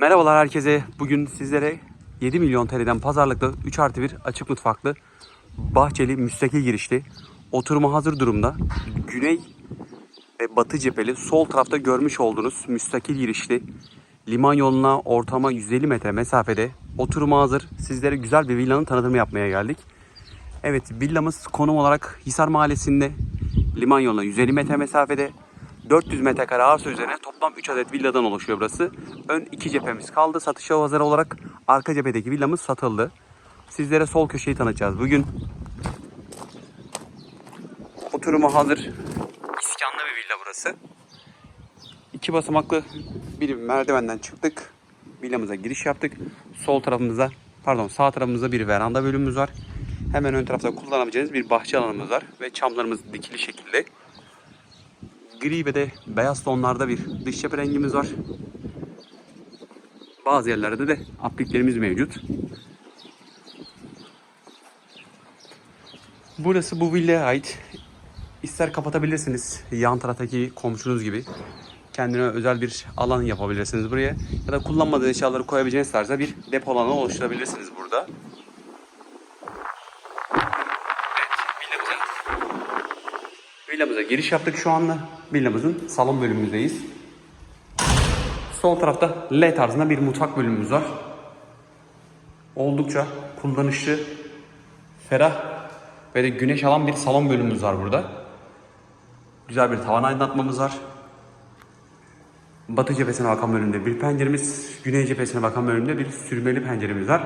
Merhabalar herkese. Bugün sizlere 7 milyon TL'den pazarlıklı 3 artı 1 açık mutfaklı bahçeli müstakil girişli oturuma hazır durumda güney ve batı cepheli sol tarafta görmüş olduğunuz müstakil girişli liman yoluna ortama 150 metre mesafede oturuma hazır sizlere güzel bir villanın tanıtımı yapmaya geldik. Evet villamız konum olarak Hisar Mahallesi'nde liman yoluna 150 metre mesafede 400 metrekare arsa üzerine toplam 3 adet villadan oluşuyor burası. Ön iki cephemiz kaldı. Satışa hazır olarak arka cephedeki villamız satıldı. Sizlere sol köşeyi tanıtacağız bugün. Oturuma hazır. İskanlı bir villa burası. İki basamaklı bir merdivenden çıktık. Villamıza giriş yaptık. Sol tarafımızda pardon sağ tarafımızda bir veranda bölümümüz var. Hemen ön tarafta kullanabileceğiniz bir bahçe alanımız var ve çamlarımız dikili şekilde. Gri ve de beyaz tonlarda bir dış cephe rengimiz var. Bazı yerlerde de apliklerimiz mevcut. Burası bu villaya ait. İster kapatabilirsiniz yan taraftaki komşunuz gibi. Kendine özel bir alan yapabilirsiniz buraya. Ya da kullanmadığınız eşyaları koyabileceğiniz tarzda bir depo alanı oluşturabilirsiniz burada. Evet, villamıza, villamıza giriş yaptık şu anda. Villamızın salon bölümümüzdeyiz. Sol tarafta L tarzında bir mutfak bölümümüz var. Oldukça kullanışlı, ferah ve de güneş alan bir salon bölümümüz var burada. Güzel bir tavan aydınlatmamız var. Batı cephesine bakan bölümde bir penceremiz, güney cephesine bakan bölümde bir sürmeli penceremiz var.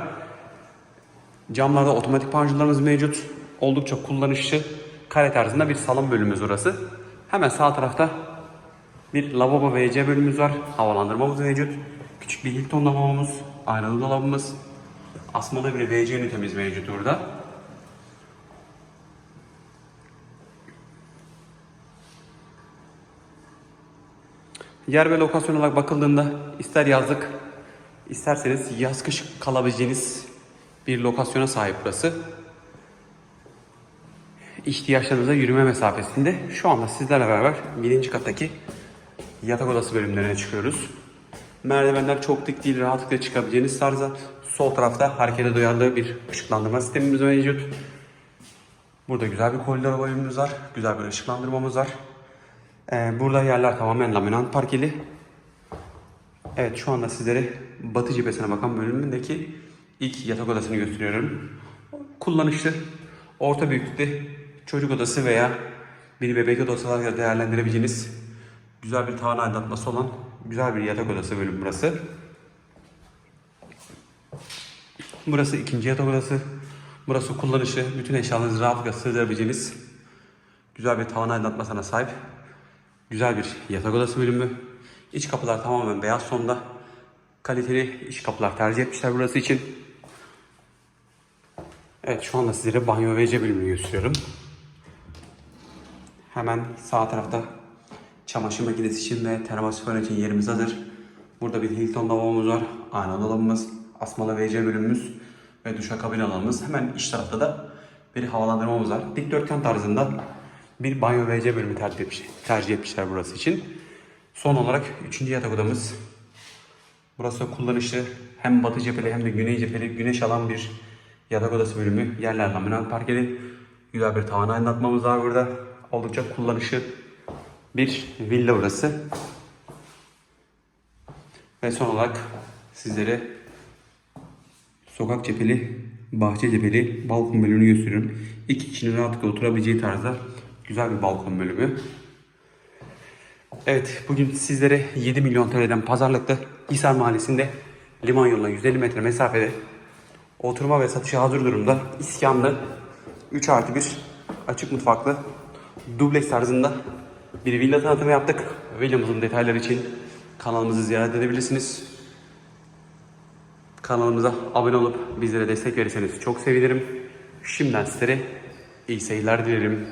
Camlarda otomatik panjurlarımız mevcut. Oldukça kullanışlı, kare tarzında bir salon bölümümüz orası. Hemen sağ tarafta bir lavabo WC bölümümüz var. Havalandırmamız mevcut. Küçük bir Hilton lavabomuz, aynalı dolabımız. Asmalı bir WC ünitemiz mevcut burada. Yer ve lokasyon olarak bakıldığında ister yazlık isterseniz yaz kış kalabileceğiniz bir lokasyona sahip burası. İhtiyaçlarınıza yürüme mesafesinde. Şu anda sizlerle beraber birinci kattaki yatak odası bölümlerine çıkıyoruz. Merdivenler çok dik değil, rahatlıkla çıkabileceğiniz tarzda. Sol tarafta harekete duyarlı bir ışıklandırma sistemimiz mevcut. Burada güzel bir koridor bölümümüz var. Güzel bir ışıklandırmamız var. Ee, burada yerler tamamen laminant parkeli. Evet şu anda sizlere batı cephesine bakan bölümündeki ilk yatak odasını gösteriyorum. Kullanışlı, orta büyüklükte çocuk odası veya bir bebek odası olarak değerlendirebileceğiniz güzel bir tavan aydınlatması olan güzel bir yatak odası bölüm burası. Burası ikinci yatak odası. Burası kullanışlı, bütün eşyalarınızı rahatlıkla sığdırabileceğiniz güzel bir tavan aydınlatmasına sahip güzel bir yatak odası bölümü. İç kapılar tamamen beyaz tonda. Kaliteli iç kapılar tercih etmişler burası için. Evet şu anda sizlere banyo ve WC gösteriyorum. Hemen sağ tarafta çamaşır makinesi için ve termosifon için yerimiz hazır. Burada bir Hilton lavabomuz var. Ayna dolabımız, asmalı WC bölümümüz ve duşakabin alanımız. Hemen iç tarafta da bir havalandırmamız var. Dikdörtgen tarzında bir banyo WC bölümü tercih, etmiş, tercih etmişler burası için. Son olarak üçüncü yatak odamız. Burası kullanışlı hem batı cepheli hem de güney cepheli güneş alan bir yatak odası bölümü. Yerler laminat parkeli. Güzel bir tavan aydınlatmamız var burada. Oldukça kullanışlı bir villa burası. Ve son olarak sizlere sokak cepheli, bahçe cepheli balkon bölümünü gösteriyorum. İki kişinin rahatlıkla oturabileceği tarzda güzel bir balkon bölümü. Evet bugün sizlere 7 milyon TL'den pazarlıkta Hisar Mahallesi'nde liman yoluna 150 metre mesafede oturma ve satışa hazır durumda iskanlı 3 artı 1 açık mutfaklı dubleks tarzında bir villa tanıtımı yaptık. Villamızın detayları için kanalımızı ziyaret edebilirsiniz. Kanalımıza abone olup bizlere destek verirseniz çok sevinirim. Şimdiden sizlere iyi seyirler dilerim.